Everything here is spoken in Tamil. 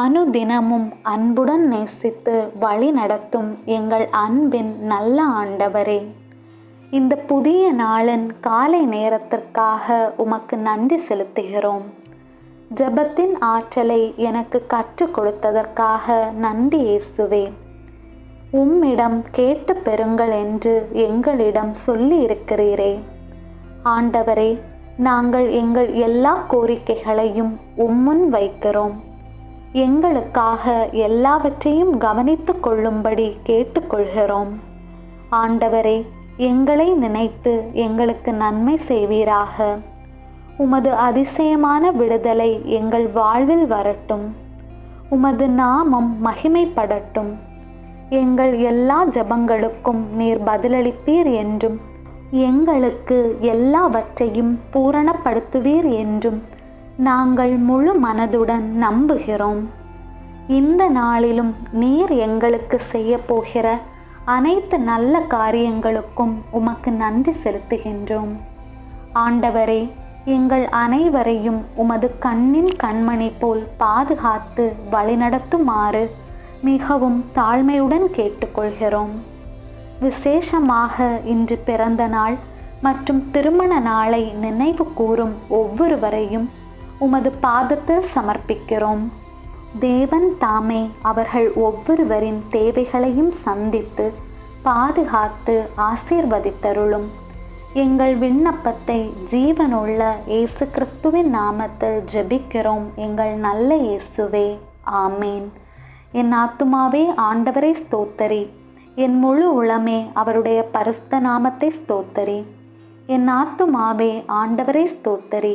அனுதினமும் அன்புடன் நேசித்து வழி நடத்தும் எங்கள் அன்பின் நல்ல ஆண்டவரே. இந்த புதிய நாளின் காலை நேரத்திற்காக உமக்கு நன்றி செலுத்துகிறோம். ஜெபத்தின் ஆற்றலை எனக்கு கற்றுக் கொடுத்ததற்காக நன்றி இயேசுவே. உம்மிடம் கேட்டு பெறுங்கள் என்று எங்களிடம் சொல்லி இருக்கிறீரே ஆண்டவரே நாங்கள் எங்கள் எல்லா கோரிக்கைகளையும் உம்முன் வைக்கிறோம். எங்களுக்காக எல்லாவற்றையும் கவனித்துக் கொள்ளும்படி கேட்டுக்கொள்கிறோம். ஆண்டவரே எங்களை நினைத்து எங்களுக்கு நன்மை செய்வீராக. உமது அதிசயமான விடுதலை எங்கள் வாழ்வில் வரட்டும். உமது நாமம் மகிமைப்படட்டும். எங்கள் எல்லா ஜபங்களுக்கும் நீர் பதிலளிப்பீர் என்றும் எங்களுக்கு எல்லாவற்றையும் பூரணப்படுத்துவீர் என்றும் நாங்கள் முழு மனதுடன் நம்புகிறோம். இந்த நாளிலும் நீர் எங்களுக்கு செய்ய போகிற அனைத்து நல்ல காரியங்களுக்கும் உமக்கு நன்றி செலுத்துகின்றோம். ஆண்டவரே எங்கள் அனைவரையும் உமது கண்ணின் கண்மணி போல் பாதுகாத்து வழிநடத்துமாறு மிகவும் தாழ்மையுடன் கேட்டுக்கொள்கிறோம். விசேஷமாக இன்று பிறந்த நாள் மற்றும் திருமண நாளை நினைவு கூறும் ஒவ்வொருவரையும் உமது பாதத்தில் சமர்ப்பிக்கிறோம். தேவன் தாமே அவர்கள் ஒவ்வொருவரின் தேவைகளையும் சந்தித்து பாதுகாத்து ஆசீர்வதித்தருளும். எங்கள் விண்ணப்பத்தை ஜீவனுள்ள இயேசு கிறிஸ்துவின் நாமத்தில் ஜெபிக்கிறோம் எங்கள் நல்ல இயேசுவே. ஆமேன். என் ஆத்துமாவே ஆண்டவரை ஸ்தோத்தரி. என் முழு உளமே அவருடைய பரிசுத்த நாமத்தை ஸ்தோத்தரி. என் ஆத்துமாவே ஆண்டவரை ஸ்தோத்தரி.